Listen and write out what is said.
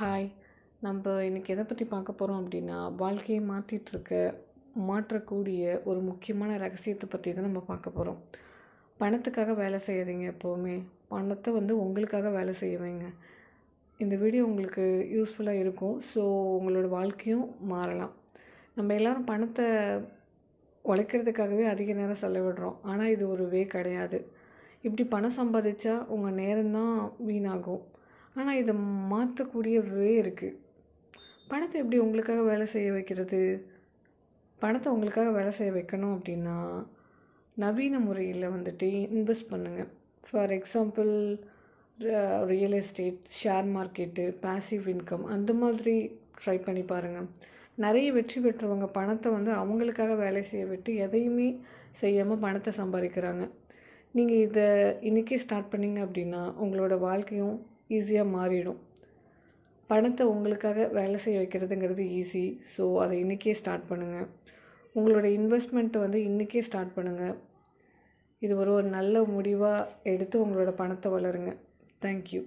Hi நம்ம இன்றைக்கி எதை பற்றி பார்க்க போகிறோம் அப்படின்னா வாழ்க்கையை மாற்றிட்டுருக்க மாற்றக்கூடிய ஒரு முக்கியமான ரகசியத்தை பற்றி தான் நம்ம பார்க்க போகிறோம் பணத்துக்காக வேலை செய்யாதீங்க எப்போவுமே. பணத்தை வந்து உங்களுக்காக வேலை செய்வீங்க இந்த வீடியோ உங்களுக்கு யூஸ்ஃபுல்லாக இருக்கும். ஸோ உங்களோட வாழ்க்கையும் மாறலாம். நம்ம எல்லோரும் பணத்தை உழைக்கிறதுக்காகவே அதிக நேரம் செலவிடுறோம். ஆனால் இது ஒரு வே கிடையாது. இப்படி பணம் சம்பாதிச்சா உங்கள் நேரம்தான் வீணாகும். ஆனால் இதை மாற்றக்கூடிய வே இருக்குது பணத்தை எப்படி உங்களுக்காக வேலை செய்ய வைக்கிறது? பணத்தை உங்களுக்காக வேலை செய்ய வைக்கணும் அப்படின்னா நவீன முறையில் வந்துட்டு இன்வெஸ்ட் பண்ணுங்கள் for example real estate share market passive income அந்த மாதிரி ட்ரை பண்ணி பாருங்கள் நிறைய வெற்றி பெற்றவங்க பணத்தை வந்து அவங்களுக்காக வேலை செய்ய விட்டு எதையுமே செய்யாமல் பணத்தை சம்பாதிக்கிறாங்க. நீங்கள் இதை இன்றைக்கே ஸ்டார்ட் பண்ணிங்க அப்படின்னா உங்களோட வாழ்க்கையும் ஈஸியாக மாறிடும். பணத்தை உங்களுக்காக வேலை செய்ய வைக்கிறதுங்கிறது ஈஸி ஸோ அதை இன்றைக்கே ஸ்டார்ட் பண்ணுங்கள் உங்களோட இன்வெஸ்ட்மெண்ட்டை வந்து இன்றைக்கே ஸ்டார்ட் பண்ணுங்கள் இது ஒரு ஒரு நல்ல முடிவாக எடுத்து உங்களோட பணத்தை வளருங்க. தேங்க்யூ